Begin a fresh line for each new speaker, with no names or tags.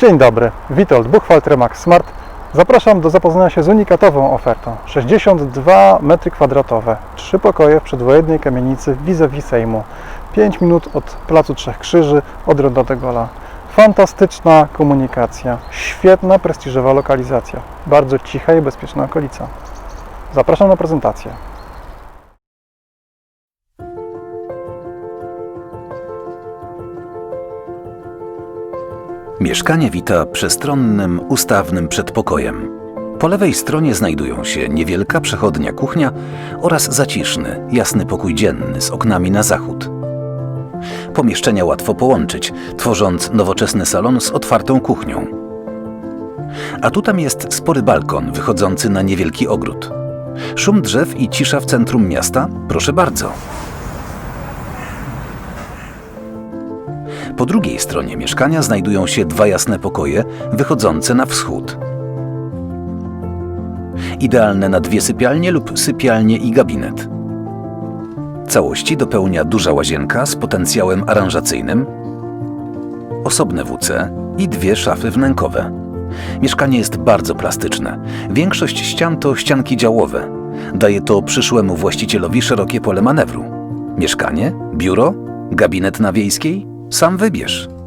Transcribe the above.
Dzień dobry, Witold Buchwald Remax Smart. Zapraszam do zapoznania się z unikatową ofertą. 62 m2, 3 pokoje w przedwojennej kamienicy vis-a-vis Sejmu. 5 minut od Placu Trzech Krzyży, od Ronda de Gola. Fantastyczna komunikacja, świetna, prestiżowa lokalizacja, bardzo cicha i bezpieczna okolica. Zapraszam na prezentację.
Mieszkanie wita przestronnym, ustawnym przedpokojem. Po lewej stronie znajdują się niewielka przechodnia kuchnia oraz zaciszny, jasny pokój dzienny z oknami na zachód. Pomieszczenia łatwo połączyć, tworząc nowoczesny salon z otwartą kuchnią. A tu tam jest spory balkon wychodzący na niewielki ogród. Szum drzew i cisza w centrum miasta? Proszę bardzo. Po drugiej stronie mieszkania znajdują się dwa jasne pokoje wychodzące na wschód. Idealne na dwie sypialnie lub sypialnie i gabinet. Całości dopełnia duża łazienka z potencjałem aranżacyjnym, osobne WC i dwie szafy wnękowe. Mieszkanie jest bardzo plastyczne. Większość ścian to ścianki działowe. Daje to przyszłemu właścicielowi szerokie pole manewru. Mieszkanie, biuro, gabinet na wiejskiej? Sam wybierz.